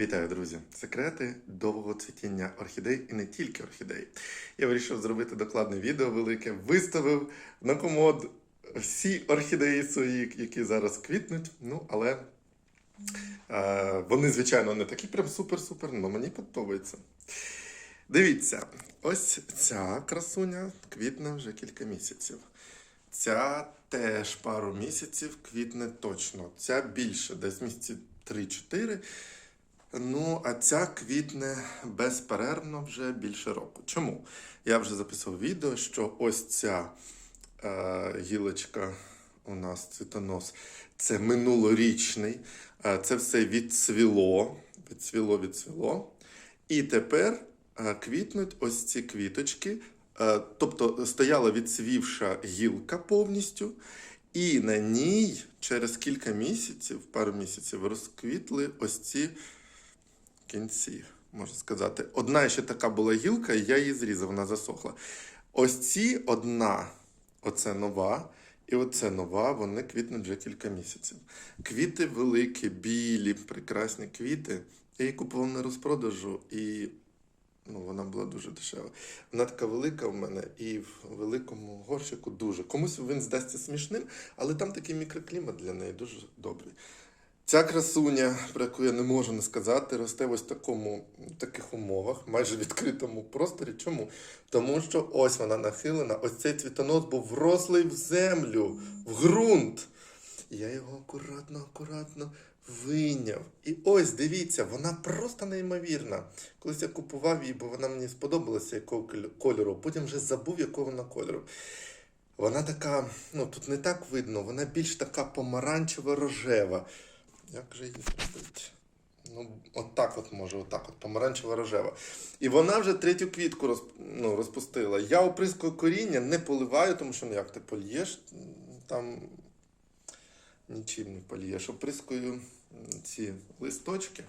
Вітаю, друзі! Секрети довгого цвітіння орхідей і не тільки орхідей. Я вирішив зробити докладне відео велике, виставив на комод всі орхідеї свої, які зараз квітнуть. Ну, але е, вони, звичайно, не такі прям супер-супер, але мені подобається. Дивіться, ось ця красуня квітне вже кілька місяців. Ця теж пару місяців квітне точно. Ця більше, десь місяці 3-4. Ну, а ця квітне безперервно вже більше року. Чому? Я вже записував відео, що ось ця е, гілочка у нас цвітонос, це минулорічний. Е, це все відцвіло, відцвіло, відцвіло. І тепер е, квітнуть ось ці квіточки. Е, тобто стояла відцвівша гілка повністю, і на ній через кілька місяців, пару місяців, розквітли ось ці кінці, можна сказати. Одна ще така була гілка, і я її зрізав, вона засохла. Ось ці одна, оце нова, і оце нова, вони квітнуть вже кілька місяців. Квіти великі, білі, прекрасні квіти. Я її купував на розпродажу, і ну, вона була дуже дешева. Вона така велика в мене і в великому горщику дуже. Комусь він здасться смішним, але там такий мікроклімат для неї дуже добрий. Ця красуня, про яку я не можу не сказати, росте ось в такому, в таких умовах, майже відкритому просторі. Чому? Тому що ось вона нахилена, ось цей цвітонос був врослий в землю, в ґрунт. І Я його акуратно, акуратно вийняв. І ось дивіться, вона просто неймовірна. Колись я купував її, бо вона мені сподобалася якого кольору- потім вже забув, якого вона кольору. Вона така, ну тут не так видно, вона більш така помаранчево-рожева. Як же її зробити? Ну, от от може, отак от, помаранчево-рожева. І вона вже третю квітку роз, ну, розпустила. Я оприскую коріння, не поливаю, тому що ну як ти польєш, там нічим не польєш. Оприскую ці листочки.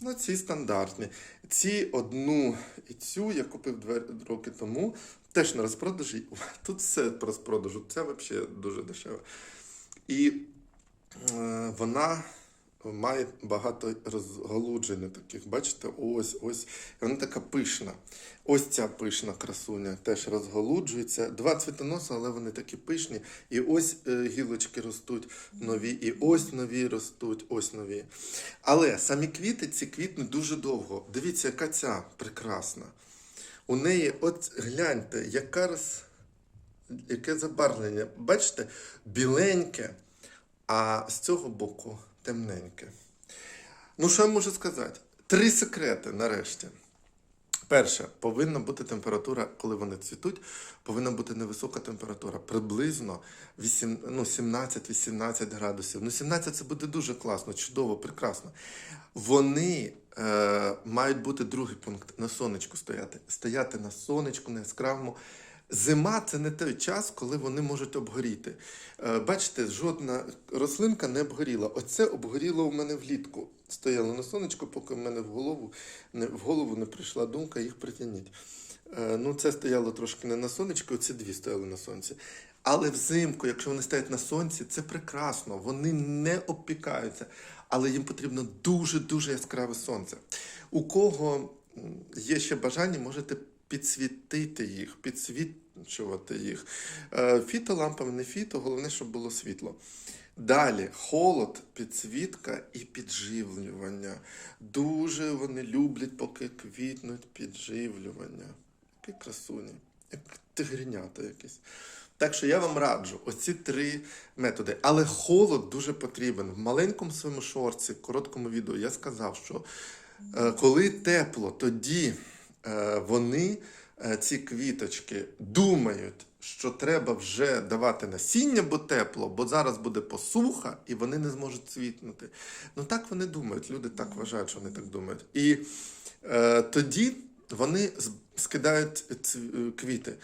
Ну, ці стандартні. Ці одну і цю я купив два роки тому. Теж на розпродажі. Тут все по розпродажу. Це взагалі дуже дешево. І е, вона має багато розгалуджень таких. Бачите, ось, ось. Вона така пишна. Ось ця пишна красуня теж розгалуджується. Два цвітоноси, але вони такі пишні. І ось е, гілочки ростуть нові, і ось нові ростуть, ось нові. Але самі квіти ці квітнуть дуже довго. Дивіться, яка ця прекрасна. У неї, от гляньте, яка роз... яке забарвлення. Бачите, біленьке, а з цього боку темненьке. Ну, що я можу сказати? Три секрети нарешті. Перше, повинна бути температура, коли вони цвітуть, повинна бути невисока температура, приблизно вісім- ну, 17-18 градусів. Ну, 17 це буде дуже класно, чудово, прекрасно. Вони е, мають бути другий пункт на сонечку стояти. Стояти на сонечку, на яскравому. Зима це не той час, коли вони можуть обгоріти. Е, Бачите, жодна рослинка не обгоріла. Оце обгоріло у мене влітку. Стояло на сонечку, поки в мене в голову не, в голову не прийшла думка їх притягніть. Е, Ну, це стояло трошки не на сонечку, ці дві стояли на сонці. Але взимку, якщо вони стоять на сонці, це прекрасно. Вони не обпікаються, але їм потрібно дуже-дуже яскраве сонце. У кого є ще бажання, можете підсвітити їх, підсвічувати їх. Е, Фітолампами, не фіто, головне, щоб було світло. Далі холод, підсвітка і підживлювання. Дуже вони люблять, поки квітнуть підживлювання. Які красуні, як тигренята якісь. Так що я вам раджу оці три методи. Але холод дуже потрібен. В маленькому своєму шорці, короткому відео, я сказав, що е, коли тепло, тоді вони, е, ці квіточки, думають, що треба вже давати насіння, бо тепло, бо зараз буде посуха, і вони не зможуть цвітнути. Ну так вони думають, люди так вважають, що вони так думають. І е, тоді вони скидають ц- квіти.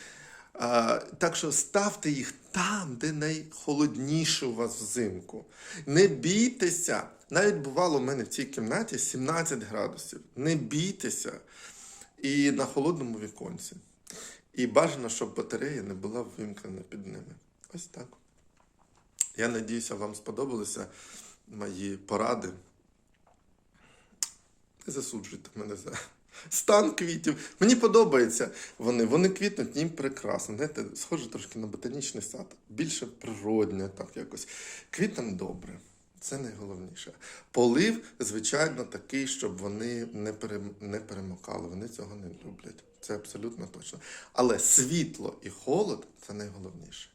А, так що ставте їх там, де найхолодніше у вас взимку. Не бійтеся. Навіть бувало в мене в цій кімнаті 17 градусів. Не бійтеся. І на холодному віконці. І бажано, щоб батарея не була вимкнена під ними. Ось так. Я надіюся, вам сподобалися мої поради. Не засуджуйте мене за стан квітів. Мені подобається вони. Вони квітнуть, їм прекрасно. Знаєте, схоже трошки на ботанічний сад. Більше природне, так якось. Квітам добре. Це найголовніше. Полив, звичайно, такий, щоб вони не, не перемокали. Вони цього не люблять. Це абсолютно точно. Але світло і холод це найголовніше.